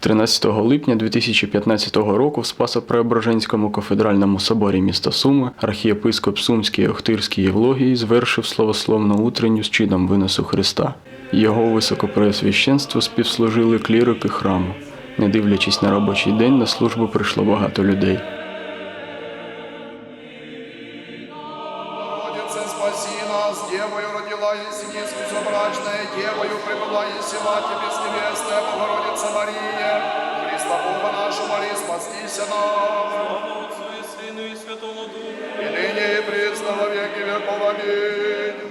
13 липня 2015 року в Спасо-Преображенському кафедральному соборі міста Суми архієпископ Сумський Охтирський Євлогій звершив славословну утренню з чином виносу Христа. Його високопреосвященство співслужили клірики храму. Не дивлячись на робочий день, на службу прийшло багато людей. Спаси нас, родила еси нескусобрачная, Девою прибыла еси Мати Безнебесная, Богородица Мария, спастися нам. Отцу и Сыну и Святому Духу. И ныне и пресно во веки веков. Аминь.